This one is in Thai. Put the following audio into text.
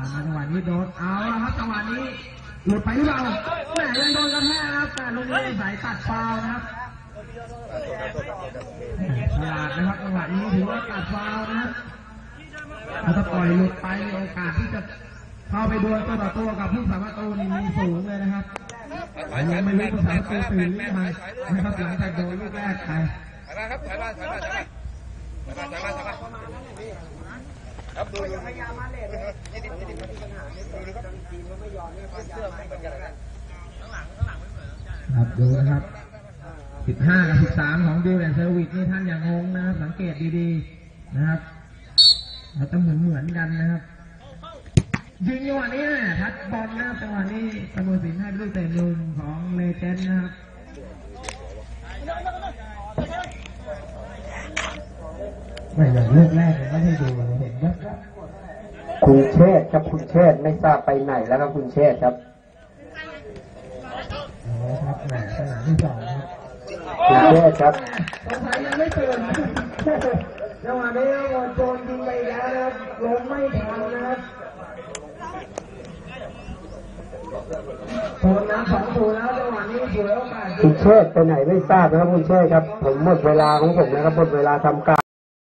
านมาจังหวะนี้โดนเอาละครับจังหวะนี้หลุดไปหรือเปล่าแหมยังโดนกระแทกนะครับแต่ลูกนี้สายตัดฟาวนะครับฉลาดนะครับจังหวะนี้ถือว่าตัดฟาวนะครับถ้าปล่อยหลุดไปโอกาสที่จะเข้าไปดวลตัวต่อตัวกับผู้สาประตูนี่มีสูงเลยนะครับยังไม่รู้ผู้สาประตูตื่นหรือยังนะครับหลังจากโดนลูกแรกไปถอยมาครับถอยมาถอยมาถอยมาถอยมาถอยมาถอยมา ครับดูดูพยายามมาเลยยี่สิบยี่สิบดูดูครับทีมก็ไม่ยอมไม่เสื้อไม่เหมือนกันแล้วกันครับดูนะครับ15กับ13ของดิวแอนเซอร์วิสนี่ท่านอย่างงงนะครับ สังเกตดีๆนะครับเราจะเหมือนเหมือนกันนะครับยิงจังหวะนี้นะทัดบอลนะครับจังหวะนี้สมุทรสินให้เป็นลูกเตะมุมของเลเจนด์นะครับ ไม่อย่างลูกแรกเนี่ยไม่ให้ดูเลยเห็นว่าคุณเชษฐ์ครับคุณเชษฐ์ไม่ทราบไปไหนแล้วครับคุณเชษฐ์ครับอ๋อครับแหมสนามที่สองครับคุณเชษฐ์ครับสงสัยยังไม่ตื่นจังหวะนี้โดนโจนยิงไปอีกแล้วนะครับลงไม่ทันนะครับโดนน้ำสองศูนย์แล้วจังหวะนี้สวยโอกาสคุณเชษฐ์ไปไหนไม่ทราบนะครับคุณเชษฐ์ครับ ผมหมดเวลาของผมนะครับหมดเวลาทำการ